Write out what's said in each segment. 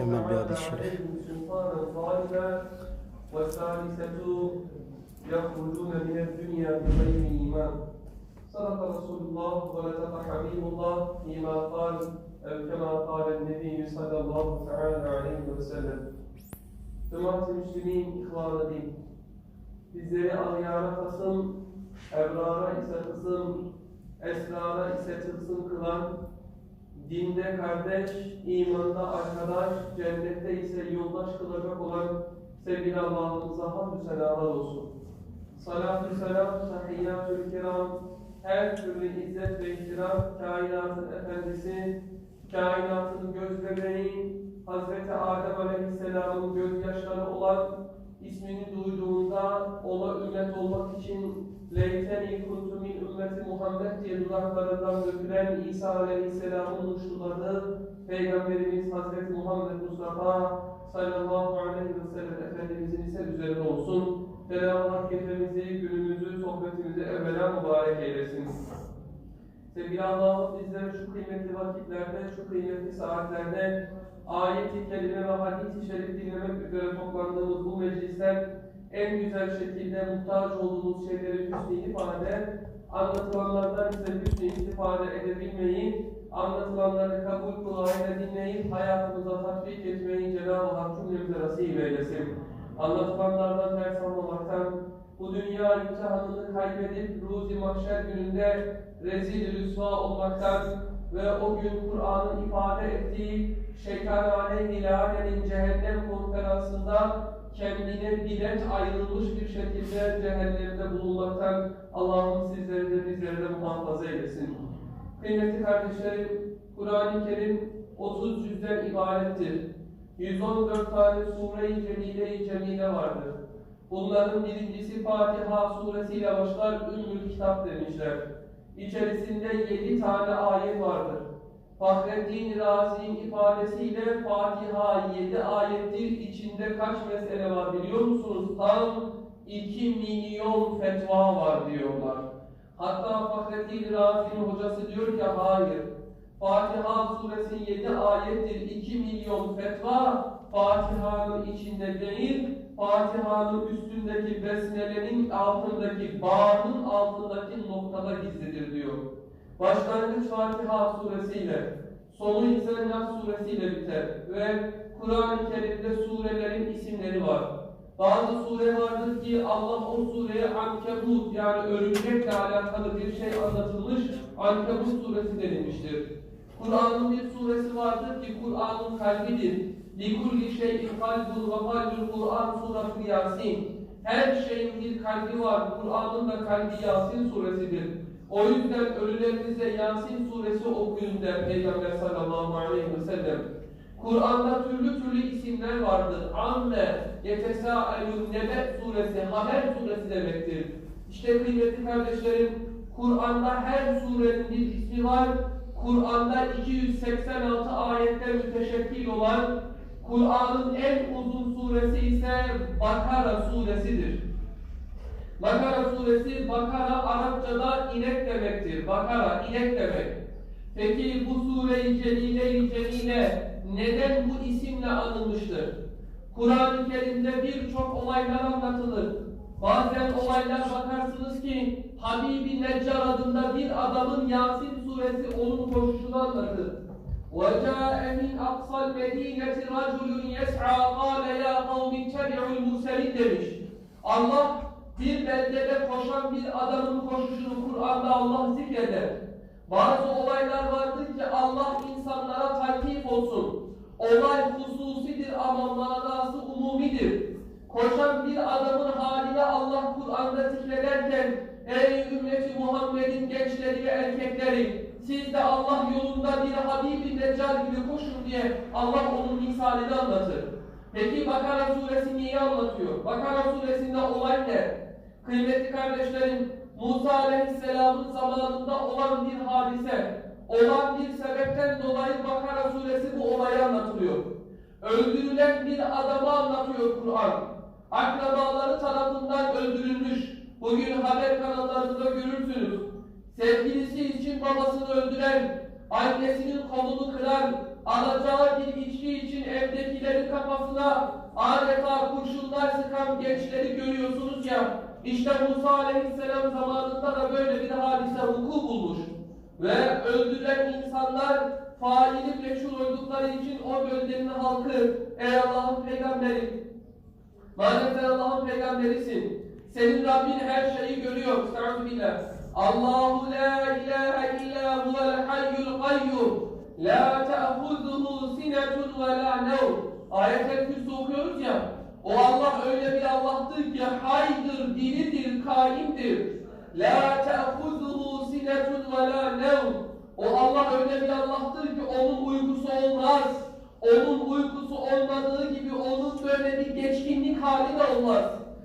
عليهم سلطانا ظالما والثالثة يخرجون من الدنيا بغير إيمان صدق رسول الله ولتق حبيب الله فيما قال أو كما قال النبي صلى الله تعالى عليه وسلم Cemaat-i Müslümin ihvanı din. Bizleri ahyara kasım, ebrara ise kısım, esrara ise tılsım kılan, dinde kardeş, imanda arkadaş, cennette ise yoldaş kılacak olan sevgili Allah'ımıza hamdü senalar olsun. Salatü selam, tahiyyatü kiram, her türlü izzet ve ihtiram, kainatın efendisi, kainatın göz bebeği, Hazreti Adem Aleyhisselam'ın gözyaşları olan ismini duyduğunda ona ümmet olmak için Leyteni kuntu min ümmeti Muhammed diye dudaklarından dökülen İsa Aleyhisselam'ın uçtuları Peygamberimiz Hazreti Muhammed Mustafa sallallahu aleyhi ve sellem Efendimizin ise üzerine olsun. Cenab-ı Hak gecemizi, günümüzü, sohbetimizi evvela mübarek eylesin. Sevgili Allah'ım bizlere şu kıymetli vakitlerde, şu kıymetli saatlerde ayet-i kerime ve hadis-i şerif dinlemek üzere toplandığımız bu meclisten en güzel şekilde muhtaç olduğumuz şeyleri hüsnü ifade, anlatılanlardan ise hüsnü istifade edebilmeyi, anlatılanları kabul kulağıyla dinleyip hayatımıza tatbik etmeyi Cenab-ı Hak cümlemize nasip eylesin. Anlatılanlardan ders almamaktan, bu dünya imtihanını kaybedip ruzi mahşer gününde rezil rüsva olmaktan ve o gün Kur'an'ın ifade ettiği şeytanane ilahenin cehennem konferansında kendine bilet ayrılmış bir şekilde cehennemde bulunmaktan Allah'ım sizleri de bizleri de muhafaza eylesin. Kıymetli kardeşlerim, Kur'an-ı Kerim 30 cüzden ibarettir. 114 tane sure-i celile-i cemile vardır. Bunların birincisi Fatiha suresiyle başlar, Ümmül Kitap demişler. İçerisinde 7 tane ayet vardır. Fahreddin Razi'nin ifadesiyle Fatiha 7 ayettir. İçinde kaç mesele var biliyor musunuz? Tam 2 milyon fetva var diyorlar. Hatta Fahreddin Razi'nin hocası diyor ki hayır. Fatiha suresi 7 ayettir. 2 milyon fetva Fatiha'nın içinde değil, Fatiha'nın üstündeki besmelenin altındaki, bağının altındaki noktada gizlidir Başlangıç Fatiha suresiyle, sonu ise Nas suresiyle biter ve Kur'an-ı Kerim'de surelerin isimleri var. Bazı sure vardır ki Allah o sureye Ankebut yani örümcekle alakalı bir şey anlatılmış, Ankebut suresi denilmiştir. Kur'an'ın bir suresi vardır ki Kur'an'ın kalbidir. لِكُلِّ شَيْءٍ قَلْبٌ وَقَلْبُ الْقُرْآنِ Surah Yasin. Her şeyin bir kalbi var. Kur'an'ın da kalbi Yasin suresidir. O yüzden ölülerinize Yasin suresi okuyun der Peygamber sallallahu aleyhi ve sellem. Kur'an'da türlü türlü isimler vardır. Amme, Yetesâelûn, Nebe suresi, Haber suresi demektir. İşte kıymetli kardeşlerim, Kur'an'da her surenin bir ismi var. Kur'an'da 286 ayetten müteşekkil olan Kur'an'ın en uzun suresi ise Bakara suresidir. Bakara suresi, Bakara Arapçada inek demektir. Bakara, inek demek. Peki bu sure-i celile-i celile neden bu isimle anılmıştır? Kur'an-ı Kerim'de birçok olaylar anlatılır. Bazen olaylar bakarsınız ki Habibi Neccar adında bir adamın Yasin suresi onun koşuşunu anlatır. وَجَاءَ مِنْ أَقْصَى الْمَد۪ينَةِ رَجُلٌ يَسْعَى قَالَ يَا قَوْمِ اتَّبِعُوا الْمُرْسَلِينَ demiş. Allah bir beldede koşan bir adamın koşuşunu Kur'an'da Allah zikreder. Bazı olaylar vardır ki Allah insanlara takip olsun. Olay hususidir ama manası umumidir. Koşan bir adamın haline Allah Kur'an'da zikrederken Ey ümmeti Muhammed'in gençleri ve erkekleri siz de Allah yolunda bir Habibi Neccar gibi koşun diye Allah onun misalini anlatır. Peki Bakara suresi niye anlatıyor? Bakara suresinde olay ne? Kıymetli kardeşlerim, Musa Aleyhisselam'ın zamanında olan bir hadise, olan bir sebepten dolayı Bakara suresi bu olayı anlatılıyor. Öldürülen bir adamı anlatıyor Kur'an. Akrabaları tarafından öldürülmüş. Bugün haber kanallarında görürsünüz. Sevgilisi için babasını öldüren, annesinin kolunu kıran, alacağı bir içki için evdeki gençlerin kafasına adeta kurşunlar sıkan gençleri görüyorsunuz ya. İşte Musa Aleyhisselam zamanında da böyle bir hadise vuku bulmuş. Ve öldürülen insanlar faili meşhur oldukları için o bölgenin halkı ey Allah'ın peygamberi madem sen Allah'ın peygamberisin senin Rabbin her şeyi görüyor. Estağfirullah. Allahu la ilahe illa huvel hayyul kayyum. La te'huzuhu sinetun ve la nevm. Ayet-el okuyoruz ya. O Allah öyle bir Allah'tır ki haydır, diridir, kaimdir. La te'huzuhu sinetun ve la nevm. O Allah öyle bir Allah'tır ki onun uykusu olmaz. Onun uykusu olmadığı gibi onun böyle bir geçkinlik hali de olmaz.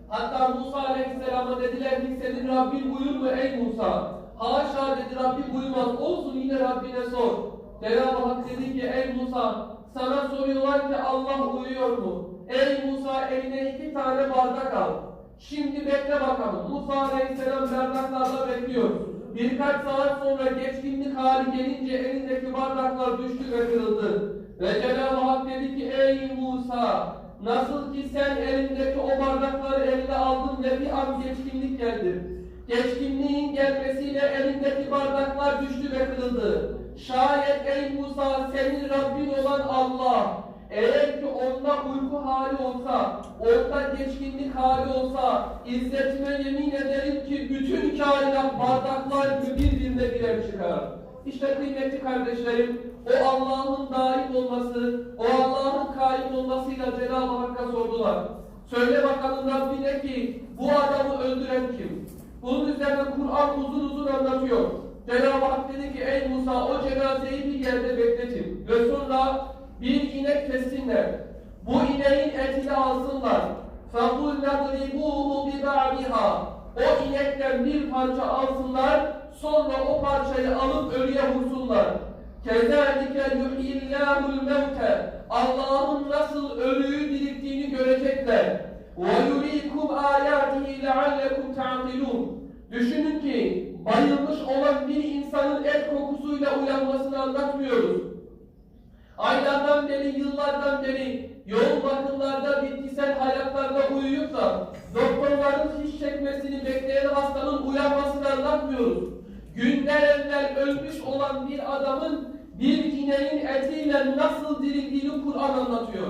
Hatta Musa Aleyhisselam'a dediler ki senin Rabbin uyur mu ey Musa? Haşa dedi Rabbim uyumaz. Olsun yine Rabbine sor. Cenab-ı Hak dedi ki ey Musa sana soruyorlar ki Allah uyuyor mu? Ey Musa eline iki tane bardak al. Şimdi bekle bakalım. Musa Aleyhisselam bardaklarla bekliyor. Birkaç saat sonra geçkinlik hali gelince elindeki bardaklar düştü ve kırıldı. Ve Cenab-ı Hak dedi ki ey Musa nasıl ki sen elindeki o bardakları eline aldın ve bir an geçkinlik geldi. Geçkinliğin gelmesiyle elindeki bardaklar düştü ve kırıldı. Şayet ey Musa senin Rabbin olan Allah eğer ki onda uyku hali olsa, onda geçkinlik hali olsa, izzetime yemin ederim ki bütün kainat bardaklar gibi birbirine birer çıkar. İşte kıymetli kardeşlerim, o Allah'ın daim olması, o Allah'ın kaim olmasıyla Cenab-ı Hakk'a sordular. Söyle bakalım Rabbine ki bu adamı öldüren kim? Bunun üzerine Kur'an uzun uzun anlatıyor. Cenab-ı Hak dedi ki ey Musa o cenazeyi bir yerde bekletin ve sonra bir inek kessinler. Bu ineğin etini alsınlar. فَقُلْ نَضْرِبُوهُ بِبَعْضِهَا O inekten bir parça alsınlar, sonra o parçayı alıp ölüye vursunlar. كَذَٰلِكَ يُحْيِي اللّٰهُ الْمَوْتَ Allah'ın nasıl ölüyü dirilttiğini görecekler. وَيُرِيكُمْ آيَاتِهِ لَعَلَّكُمْ تَعْقِلُونَ Düşünün ki bayılmış olan bir insanın et kokusuyla uyanmasını anlatmıyoruz. Aylardan beri, yıllardan beri yoğun bakımlarda, bitkisel hayatlarda uyuyup da doktorların hiç çekmesini bekleyen hastanın uyanmasını anlatmıyoruz. Günler evvel ölmüş olan bir adamın bir ineğin etiyle nasıl dirildiğini Kur'an anlatıyor.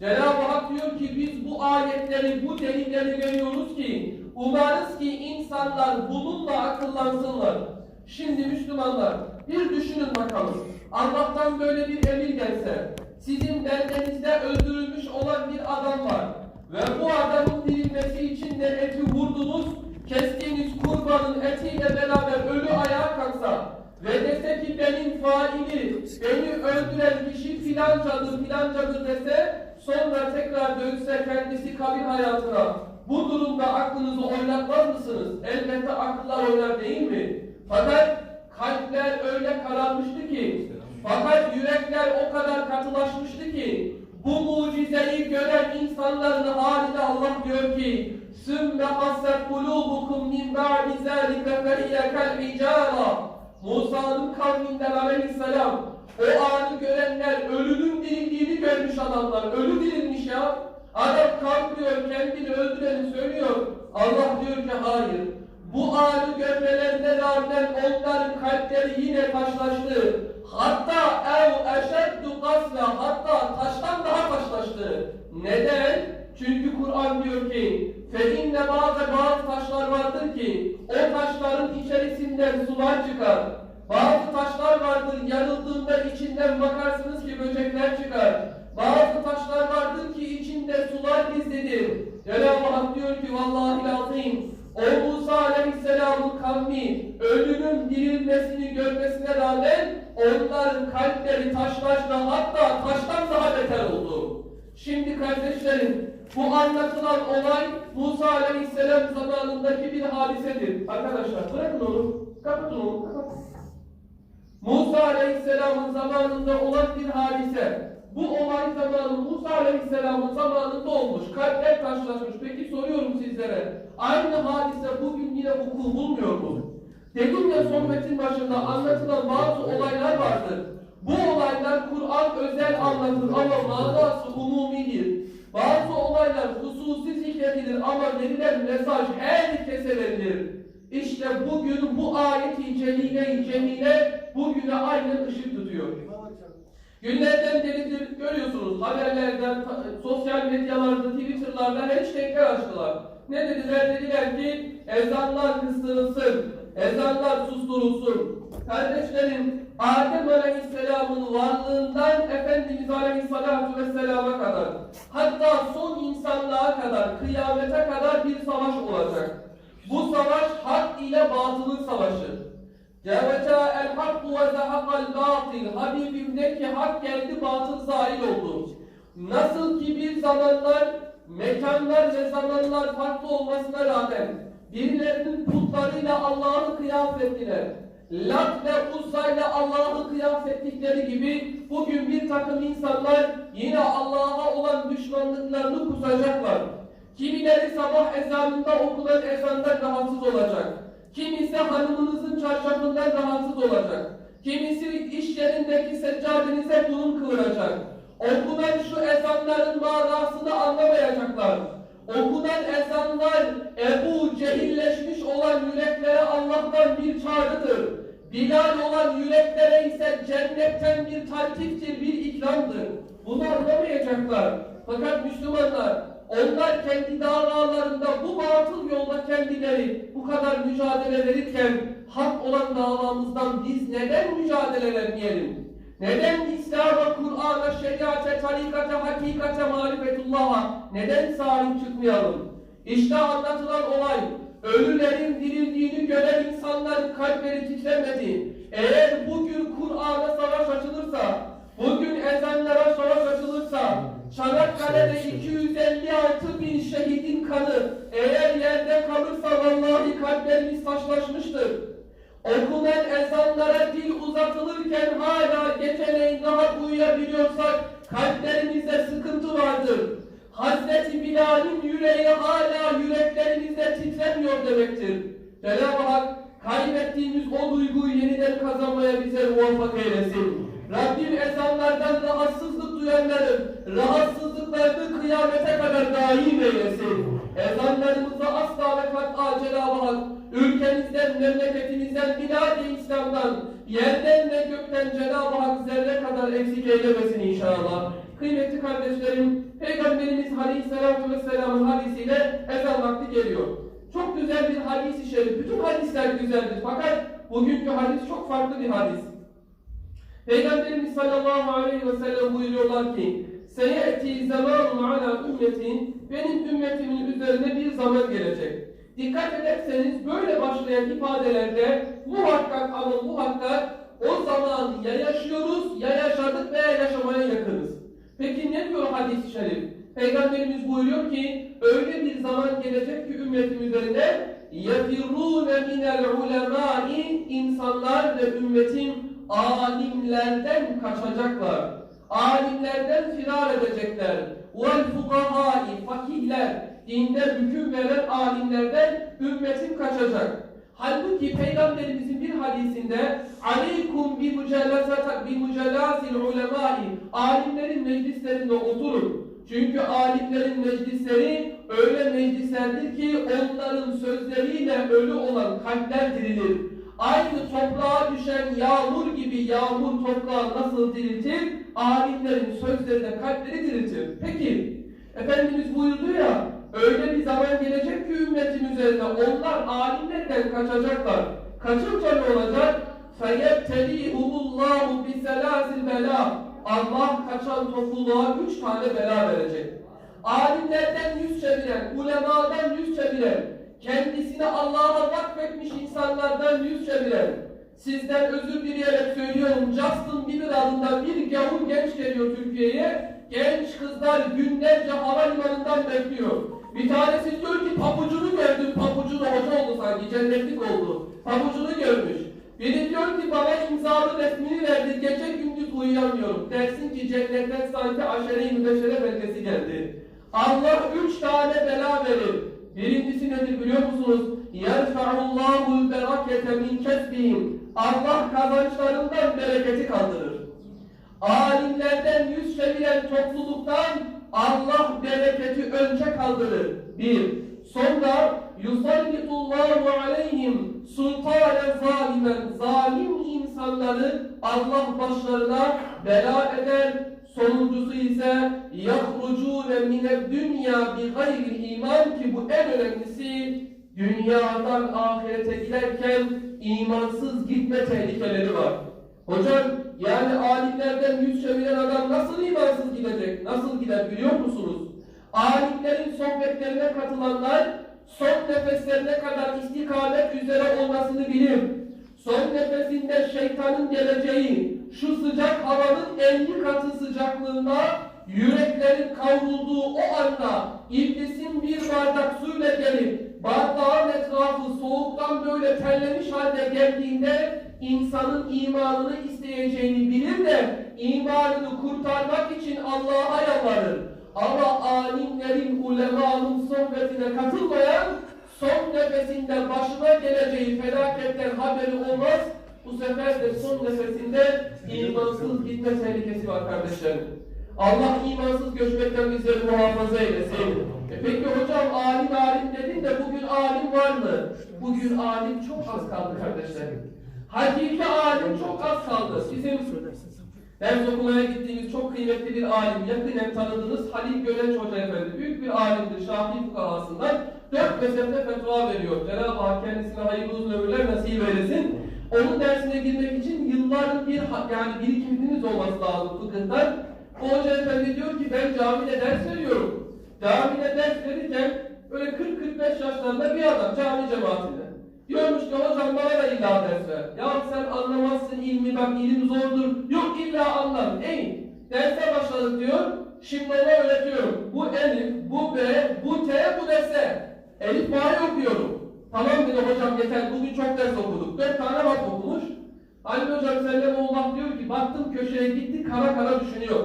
Cenab-ı Hak diyor ki biz bu ayetleri, bu delilleri veriyoruz ki umarız ki insanlar bununla akıllansınlar. Şimdi Müslümanlar bir düşünün bakalım. Allah'tan böyle bir emir gelse, sizin beldenizde öldürülmüş olan bir adam var ve bu adamın dirilmesi için de eti vurdunuz, kestiğiniz kurbanın etiyle beraber ölü ayağa kalksa ve dese ki benim faili, beni öldüren kişi filancadır filancadır dese, sonra tekrar dönse kendisi kabir hayatına, bu durumda aklınızı oynatmaz mısınız? Elbette akıllar oynar değil mi? Fakat kalpler öyle kararmıştı ki, fakat yürekler o kadar katılaşmıştı ki, bu mucizeyi gören insanların halinde Allah diyor ki, ثُمَّ قَسَّتْ قُلُوبُكُمْ مِنْ بَعْدِ ذَٰلِكَ فَهِيَ كَالْحِجَارَةِ Musa'nın kavminden aleyhisselam o anı görenler ölünün dirildiğini görmüş adamlar. Ölü dirilmiş ya. Adam kalkıyor kendini öldüreni söylüyor. Allah diyor ki hayır. Bu anı görmelerine rağmen onların kalpleri yine taşlaştı. Hatta ev eşeddu kasla hatta taştan daha taşlaştı. Neden? Çünkü Kur'an diyor ki Feinne bazı bazı taşlar vardır ki o taşların içerisinden sular çıkar. Bazı taşlar vardır yanıldığında içinden bakarsınız ki böcekler çıkar. Bazı taşlar vardır ki içinde sular gizlidir. Cenab-ı Hak diyor ki vallahi lazim o Musa Aleyhisselam'ın kavmi ölünün dirilmesini görmesine rağmen onların kalpleri taşlaştı hatta taştan daha beter oldu. Şimdi kardeşlerim bu anlatılan olay Musa Aleyhisselam zamanındaki bir hadisedir. Arkadaşlar bırakın onu. Kapatın onu. Kapatın. Musa Aleyhisselam'ın zamanında olan bir hadise. Bu olay zamanı Musa Aleyhisselam'ın zamanında olmuş. Kalpler taşlaşmış. Peki soruyorum sizlere. Aynı hadise bugün yine vuku bulmuyor mu? Dedim ya sohbetin başında anlatılan bazı olaylar vardır. Bu olaylar Kur'an özel anlatır ama manası umumidir. belirtilir ama verilen mesaj herkese verilir. İşte bugün bu ayeti celile-i bugüne aynen ışık tutuyor. Günlerden beridir görüyorsunuz haberlerden, sosyal medyalarda, Twitter'larda hashtagler açtılar. Ne dediler? Dediler ki ezanlar kıstırılsın, ezanlar susturulsun. Kardeşlerim Adem Aleyhisselam'ın varlığından Efendimiz Aleyhisselatü Vesselam'a kadar hatta son insanlığa kadar, kıyamete kadar bir savaş olacak. Bu savaş hak ile batılın savaşı. Ceveta el hakku ve zahakal batil. Habibimdeki hak geldi, batıl zahil oldu. Nasıl ki bir zamanlar, mekanlar ve zamanlar farklı olmasına rağmen birilerinin putlarıyla Allah'ı kıyas ettiler. Lat ve Uzza Allah'ı kıyas ettikleri gibi bugün bir takım insanlar yine Allah'a olan düşmanlıklarını kusacaklar. Kimileri sabah ezanında okunan ezandan rahatsız olacak. Kimisi hanımınızın çarşafından rahatsız olacak. Kimisi iş yerindeki seccadenize burun kıvıracak. Okunan şu ezanların manasını anlamayacaklar. Okunan ezanlar Ebu Cehilleşmiş olan yüreklere Allah'tan bir çağrıdır. Bilal olan yüreklere ise cennetten bir taltiftir, bir ikramdır. Bunu anlamayacaklar. Fakat Müslümanlar onlar kendi davalarında bu batıl yolda kendileri bu kadar mücadele verirken hak olan davamızdan biz neden mücadele vermeyelim? Neden İslam'a, Kur'an'a, şeriate, tarikate, hakikate, marifetullah'a neden sahip çıkmayalım? İşte anlatılan olay, ölülerin dirildiğini gören insanların kalpleri titremedi. Eğer bugün Kur'an'a savaş açılırsa, bugün ezanlara Çanakkale'de 256 bin şehidin kanı eğer yerde kalırsa vallahi kalplerimiz taşlaşmıştır. Okunan ezanlara dil uzatılırken hala geceleyin rahat uyuyabiliyorsak kalplerimizde sıkıntı vardır. Hazreti Bilal'in yüreği hala yüreklerimizde titremiyor demektir. Cenab-ı Hak kaybettiğimiz o duyguyu yeniden kazanmaya bize muvaffak eylesin. Rabbim ezanlardan rahatsızlık duyanların rahatsızlıklarını kıyamete kadar daim eylesin. Ezanlarımızı asla ve kat'a Cenab-ı Hak ülkemizden, memleketimizden, bilad-i İslam'dan, yerden ve gökten Cenab-ı Hak zerre kadar eksik eylemesin inşallah. Kıymetli kardeşlerim, Peygamberimiz Aleyhisselatü Vesselam'ın hadisiyle ezan vakti geliyor. Çok güzel bir hadis-i şerif. Bütün hadisler güzeldir. Fakat bugünkü hadis çok farklı bir hadis. Peygamberimiz sallallahu aleyhi ve sellem buyuruyorlar ki Seyeti zamanun ala ümmetin benim ümmetimin üzerine bir zaman gelecek. Dikkat ederseniz böyle başlayan ifadelerde muhakkak ama muhakkak o zaman ya yaşıyoruz ya yaşadık veya yaşamaya yakınız. Peki ne diyor hadis-i şerif? Peygamberimiz buyuruyor ki öyle bir zaman gelecek ki ümmetim üzerine yefirrûne minel ulemâi insanlar ve ümmetim alimlerden kaçacaklar. Alimlerden firar edecekler. Vel fukahai fakihler dinde hüküm veren alimlerden ümmetim kaçacak. Halbuki Peygamberimizin bir hadisinde aleykum bi mucalasata bi mucalasil ulemai alimlerin meclislerinde oturun. Çünkü alimlerin meclisleri öyle meclislerdir ki onların sözleriyle ölü olan kalpler dirilir Aynı toprağa düşen yağmur gibi yağmur toprağı nasıl diriltir? Alimlerin sözleri de kalpleri diriltir. Peki, Efendimiz buyurdu ya, öyle bir zaman gelecek ki ümmetin üzerine onlar alimlerden kaçacaklar. Kaçınca ne olacak? فَيَبْتَلِيهُمُ اللّٰهُ بِسَلَاسِ الْبَلَى Allah kaçan topluluğa üç tane bela verecek. Alimlerden yüz çeviren, ulemadan yüz çeviren, kendisini Allah'a vakfetmiş insanlardan yüz çeviren, sizden özür dileyerek söylüyorum, Justin Bieber adında bir gavur genç geliyor Türkiye'ye, genç kızlar günlerce havalimanından bekliyor. Bir tanesi diyor ki papucunu gördüm, papucunu hoca oldu sanki, cennetlik oldu. Papucunu görmüş. Biri diyor ki bana imzalı resmini verdi, gece gündüz uyuyamıyorum. Dersin ki cennetten sanki aşere-i mübeşşere belgesi geldi. Allah üç tane bela verir. Birincisi nedir biliyor musunuz? يَرْفَعُ اللّٰهُ الْبَرَكَةَ مِنْ كَسْبِهِمْ Allah kazançlarından bereketi kaldırır. Alimlerden yüz çeviren topluluktan Allah bereketi önce kaldırır. kaldırır. Bir. Sonra yusallitullahu aleyhim sultanen zalimen zalim insanları Allah başlarına bela eder. Sonuncusu ise yahrucune mined dünya bi gayri iman ki bu en önemlisi dünyadan ahirete giderken imansız gitme tehlikeleri var. Hocam yani alimlerden yüz çeviren adam nasıl imansız gidecek? Nasıl gider biliyor musunuz? Alimlerin sohbetlerine katılanlar son nefeslerine kadar istikamet üzere olmasını bilir. Son nefesinde şeytanın geleceği, şu sıcak havanın 50 katı sıcaklığında yüreklerin kavrulduğu o anda iblisin bir bardak suyla gelip bardağın etrafı soğuktan böyle terlemiş halde geldiğinde insanın imanını isteyeceğini bilir de imanını kurtarmak için Allah'a yalvarır. Ama alimlerin, ulemanın sohbetine katılmayan son nefesinde başına geleceği felaketten haberi olmaz. Bu sefer de son nefesinde imansız gitme tehlikesi var kardeşlerim. Allah imansız göçmekten bizleri muhafaza eylesin. E peki hocam alim alim dedin de bugün alim var mı? Bugün alim çok az kaldı kardeşlerim. Hakiki alim çok az kaldı. Bizim ders okumaya gittiğimiz çok kıymetli bir alim, yakinen tanıdığınız Halil Gölenç Hoca Efendi. Büyük bir alimdir, Şafii fukahasından. Dört mezhepte fetva veriyor. Cenab-ı Hak kendisine hayırlı uzun ömürler nasip eylesin. Onun dersine girmek için yılların bir yani birikiminiz olması lazım fıkıhtan. O Hoca Efendi diyor ki ben camide ders veriyorum. Camide ders verirken böyle 40-45 yaşlarında bir adam cami cemaatinde. Diyormuş ki hocam bana da illa ders ver. Ya sen anlamazsın ilmi bak ilim zordur. Yok illa anlarım. Ey derse başladık diyor. Şimdi ona öğretiyorum. Bu elif, bu b, bu t, bu d, s. Elif bari okuyorum. Tamam dedi hocam yeter bugün çok ders okuduk. Dört tane bak okumuş. Halil hocam Sellemullah diyor ki baktım köşeye gitti kara kara düşünüyor.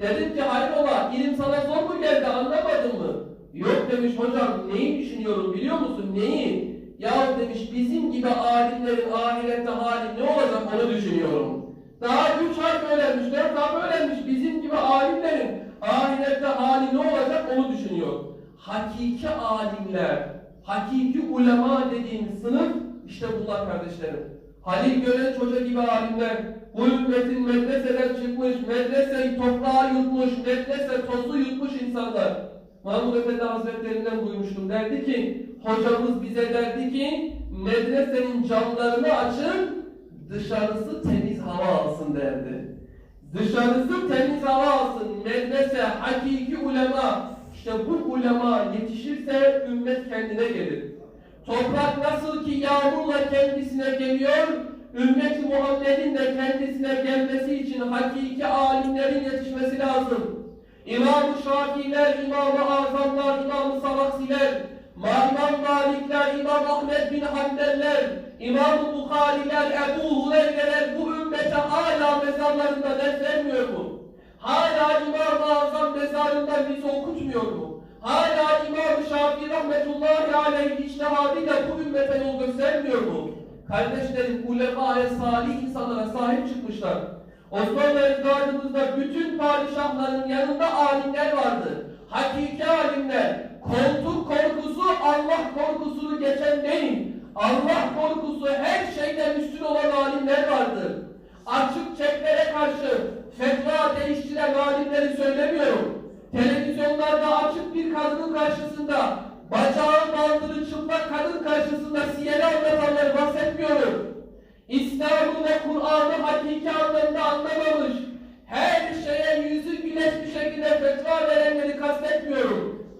Dedim ki hayrola ilim sana zor mu geldi anlamadın mı? Yok demiş hocam neyi düşünüyorum biliyor musun neyi? Ya demiş bizim gibi alimlerin ahirette hali ne olacak onu düşünüyorum. Daha üç harf öğrenmiş, dört harf öğrenmiş bizim gibi alimlerin ahirette hali ne olacak onu düşünüyor. Hakiki alimler, hakiki ulema dediğimiz sınıf işte bunlar kardeşlerim. Halil Görenç Hoca gibi alimler bu ümmetin medreseden çıkmış, medreseyi toprağa yutmuş, medrese tozu yutmuş insanlar. Mahmud Efendi Hazretlerinden duymuştum. Derdi ki, hocamız bize derdi ki, medresenin camlarını açın, dışarısı temiz hava alsın derdi. Dışarısı temiz hava alsın. Medrese, hakiki ulema. İşte bu ulema yetişirse ümmet kendine gelir. Toprak nasıl ki yağmurla kendisine geliyor, ümmet Muhammed'in de kendisine gelmesi için hakiki alimlerin yetişmesi lazım. İmam-ı Şafiiler, İmam-ı Azamlar, İmam-ı Salaksiler, İmam Malikler, İmam Ahmet bin Hanbeller, İmam-ı Bukhariler, Ebu Hureyreler bu ümmete hala mezarlarında ders vermiyor mu? Hala İmam-ı Azam mezarında bizi okutmuyor mu? Hala İmam-ı Şafii rahmetullahi aleyh içtihadıyla bu ümmete yol göstermiyor mu? Kardeşlerim ulema-i salih insanlara sahip çıkmışlar. Osmanlı ecdadımızda bütün padişahların yanında alimler vardı. Hakiki alimler. Koltuk korkusu Allah korkusunu geçen değil. Allah korkusu her şeyden üstün olan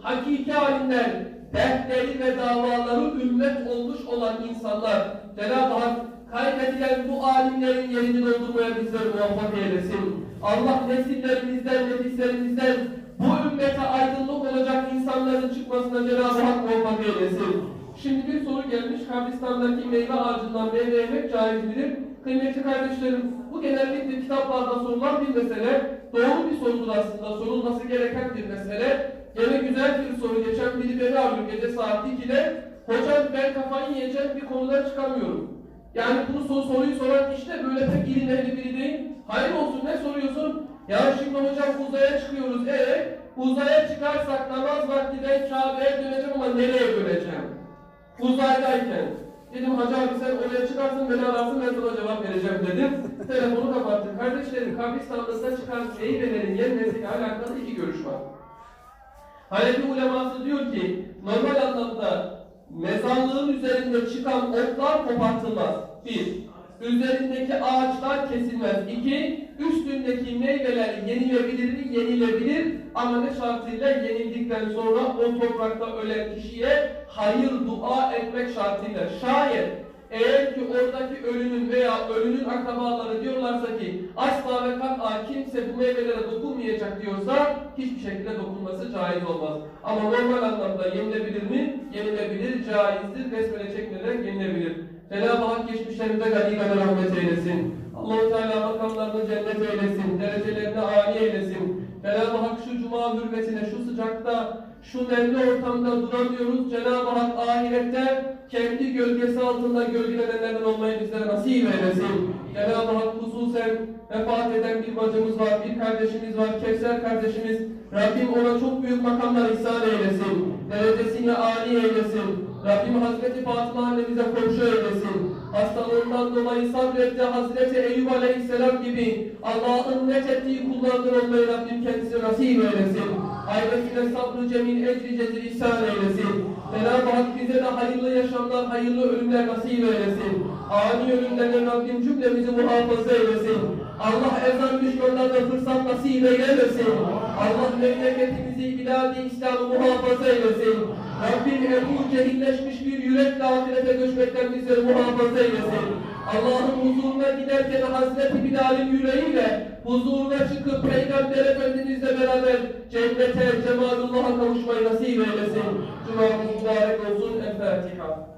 Hakiki alimler, dertleri ve davaları ümmet olmuş olan insanlar. Cenab-ı Hak kaybedilen bu alimlerin yerini doldurmaya bizleri muvaffak eylesin. Allah nesillerimizden, nefislerimizden bu ümmete aydınlık olacak insanların çıkmasına Cenab-ı Hak muvaffak eylesin. Şimdi bir soru gelmiş. Kabristan'daki meyve ağacından meyve yemek caiz midir? Kıymetli kardeşlerim, bu genellikle kitaplarda sorulan bir mesele. Doğru bir sorudur aslında. Sorulması gereken bir mesele. Gene güzel bir soru. Geçen biri beni arıyor gece saat 2'de. Hocam ben kafayı yiyeceğim bir konudan çıkamıyorum. Yani sor, soruyu soran kişi de böyle pek ilim biri değil. Hayır olsun ne soruyorsun? Ya şimdi hocam uzaya çıkıyoruz. Ee, uzaya çıkarsak namaz vakti ben Kabe'ye döneceğim ama nereye döneceğim? Uzaydayken. Dedim hacı abi sen oraya çıkarsın beni ararsın ben sana cevap vereceğim dedim. Telefonu kapattım. Kardeşlerim kabristanlığına çıkan meyvelerin yenmesiyle alakalı iki görüş var. Hanefi uleması diyor ki normal anlamda mezarlığın üzerinde çıkan otlar kopartılmaz. Bir, üzerindeki ağaçlar kesilmez. İki, üstündeki meyveler yenilebilir? Yenilebilir ama ne şartıyla yenildikten sonra o toprakta ölen kişiye hayır dua etmek şartıyla. Şayet eğer ki oradaki ölünün veya ölünün akrabaları diyorlarsa ki asla ve kat'a kimse bu meyvelere dokunmayacak diyorsa hiçbir şekilde dokunması caiz olmaz. Ama normal anlamda yenilebilir mi? Yenilebilir, caizdir. Besmele çekmeden yenilebilir. Cenab-ı Hak geçmişlerimize ganimete rahmet eylesin. allah Teala makamlarını cennet eylesin. Derecelerini âli eylesin. Cenab-ı Hak şu cuma hürmetine, şu sıcakta, şu nemli ortamda duramıyoruz. Cenab-ı Hak ahirette kendi gölgesi altında gölgelenenlerden olmayı bizlere nasip eylesin. Cenab-ı Hak hususen vefat eden bir bacımız var, bir kardeşimiz var, Kevser kardeşimiz. Rabbim ona çok büyük makamlar ihsan eylesin. Derecesini âli eylesin. Rabbim Hazreti Fatıma annemize komşu eylesin. Hastalığından dolayı sabretti Hazreti Eyüp Aleyhisselam gibi Allah'ın net ettiği kullarından olmayı Rabbim kendisine nasip eylesin. Ailesine sabrı cemil ecri cezir ihsan eylesin. Cenab-ı Hak bize de hayırlı yaşamlar, hayırlı ölümler nasip eylesin. Ani ölümlerden Rabbim cümlemizi muhafaza eylesin. Allah ezan düşmanlarına fırsat nasip eylemesin. Allah memleketimizi, biladi İslam'ı muhafaza eylesin. Rabbim Ebu cehilleşmiş bir yürekle ahirete göçmekten bizleri muhafaza eylesin. Allah'ın huzuruna giderken Hazreti Bilal'in yüreğiyle huzuruna çıkıp Peygamber Efendimizle beraber cennete, cemalullah'a kavuşmayı nasip eylesin. Cuma'mız mübarek olsun. El Fatiha.